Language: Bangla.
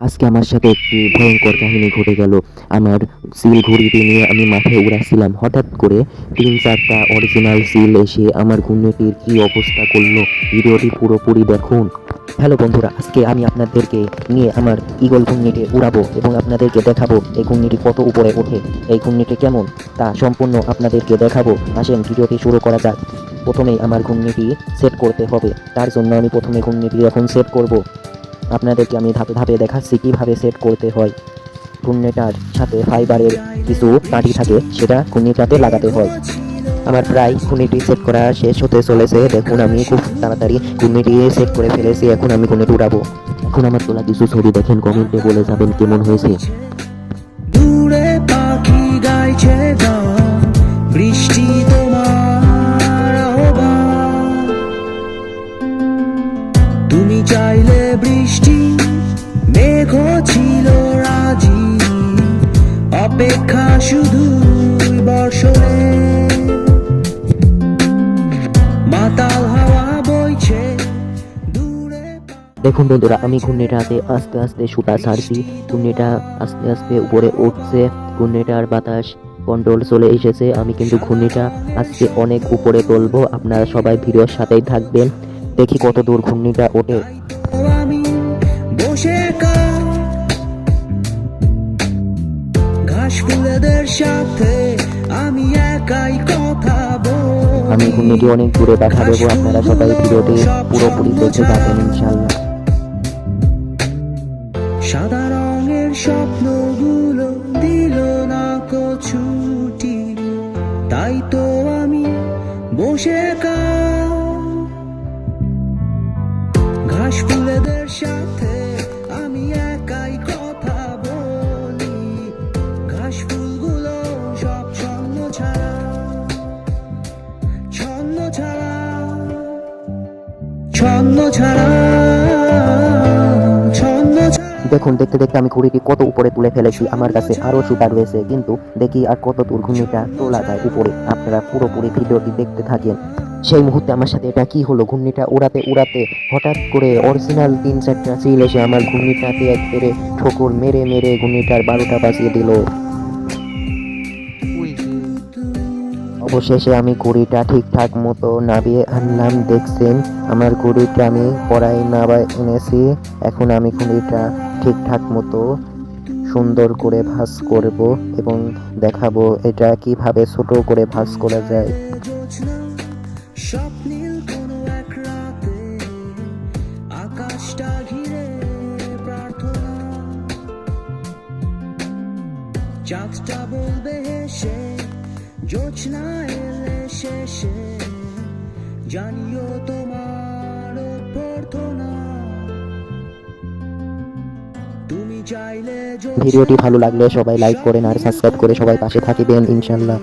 আজকে আমার সাথে একটি ভয়ঙ্কর কাহিনী ঘটে গেল। আমার সিল ঘড়িটি নিয়ে আমি মাঠে উড়াচ্ছিলাম হঠাৎ করে তিন চারটা অরিজিনাল সিল এসে আমার ঘূর্ণিটির কি অবস্থা করল, ভিডিওটি পুরোপুরি দেখুন। হ্যালো বন্ধুরা, আজকে আমি আপনাদেরকে নিয়ে আমার ইগল ঘূর্ণিটি উড়াবো এবং আপনাদেরকে দেখাবো এই ঘূর্ণিটি কত উপরে ওঠে, এই ঘূর্ণিটি কেমন, তা সম্পূর্ণ আপনাদেরকে দেখাবো। আসেন, ভিডিওটি শুরু করা যাক। প্রথমেই আমার ঘূর্ণিটি সেট করতে হবে। তার জন্য আমি প্রথমে ঘূর্ণিটি এখন সেট করব। আপনাদেরকে আমি ধাপে ধাপে দেখাচ্ছি কীভাবে সেট করতে হয়। ঘূর্ণিটার সাথে ফাইবারের কিছু কাঠি থাকে, সেটা ঘূর্ণিটাতে লাগাতে হয়। আমার প্রায় ঘূর্ণিটি সেট করা শেষ হতে চলেছে। দেখুন, আমি খুব তাড়াতাড়ি ঘূর্ণিটি সেট করে ফেলেছি। এখন আমি ঘূর্ণিটি উড়াবো এখন আমার তোলা কিছু ছবি দেখেন কমেন্টে বলে যাবেন কেমন হয়েছে। দূরে পাখি গাইছে গান ছিল রাজি। অপেক্ষা শুধু বর্ষণে। মাতাল হাওয়া বইছে দেখুন বন্ধুরা আমি ঘূর্ণিটাতে আস্তে আস্তে সুতা ছাড়ছি। ঘূর্ণিটা আস্তে আস্তে উপরে উঠছে। ঘূর্ণিটার বাতাস কন্ট্রোল চলে এসেছে। আমি কিন্তু ঘূর্ণিটা আজকে অনেক উপরে তুলবো। আপনারা সবাই ভিডিওর সাথেই থাকবেন। দেখি কত দূর ঘূর্ণিটা ওঠে। ফুলেদের সাথে আমি একাই কথা বলি। আমি অনেক দূরে দেখা দেবো আপনারা সবাই ভিডিওটি পুরোপুরি দেখে যাবেন ইনশাল্লাহ সাদা রঙের স্বপ্নগুলো দিল না ছুটি। তাই তো আমি বসে ঘাস ফুলেদের সাথে দেখুন, দেখতে দেখতে আমি ঘুড়িটি কত উপরে তুলে ফেলেছি। আমার কাছে আরও সুতা রয়েছে, কিন্তু দেখি আর কত দূর ঘূর্ণিটা তোলা যায় উপরে। আপনারা পুরোপুরি ভিডিওটি দেখতে থাকেন। সেই মুহূর্তে আমার সাথে এটা কি হলো? ঘূর্ণিটা উড়াতে উড়াতে হঠাৎ করে অরিজিনাল তিন চারটা সিল এসে আমার ঘূর্ণিটাতে একবারে ঠোকর মেরে মেরে ঘূর্ণিটার বারোটা বাজিয়ে দিল। অবশেষে আমি ঘড়িটা ঠিকঠাক মতো নামিয়ে আনলাম, দেখছেন? আমার ঘড়িটা আমি পড়াই নামায় এনেছি। এখন আমি ঘড়িটা ঠিকঠাক মতো সুন্দর করে ভাঁজ করব এবং দেখাবো এটা কীভাবে ছোট করে ভাঁজ করা যায়। চাঁদটা বলবে জোছনা এলে শেষে জানিও তোমার প্রার্থনা তুমি চাইলে ভিডিওটি ভালো লাগলে সবাই লাইক করেন আর সাবস্ক্রাইব করে সবাই পাশে থাকিবেন ইনশাল্লাহ